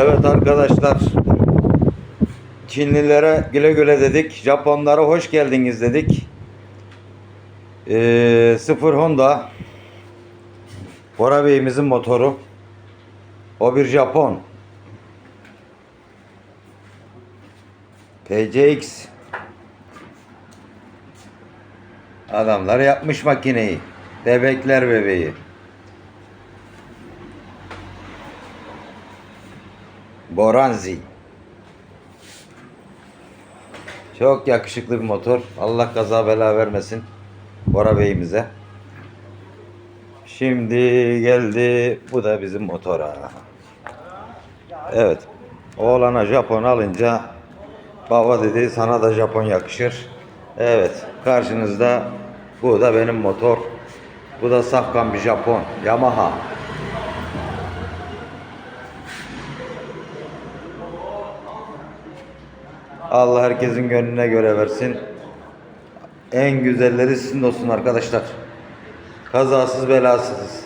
Evet arkadaşlar. Çinlilere güle güle dedik. Japonlara hoş geldiniz dedik. Ee, sıfır Honda. Bora Bey'imizin motoru. O bir Japon. PCX. Adamlar yapmış makineyi. Bebekler bebeği. Boranzi. Çok yakışıklı bir motor. Allah kaza bela vermesin. Bora Bey'imize. Şimdi geldi. Bu da bizim motora. Evet. Oğlana Japon alınca baba dedi sana da Japon yakışır. Evet. Karşınızda bu da benim motor. Bu da safkan bir Japon. Yamaha. Allah herkesin gönlüne göre versin. En güzelleri sizin olsun arkadaşlar. Kazasız belasız.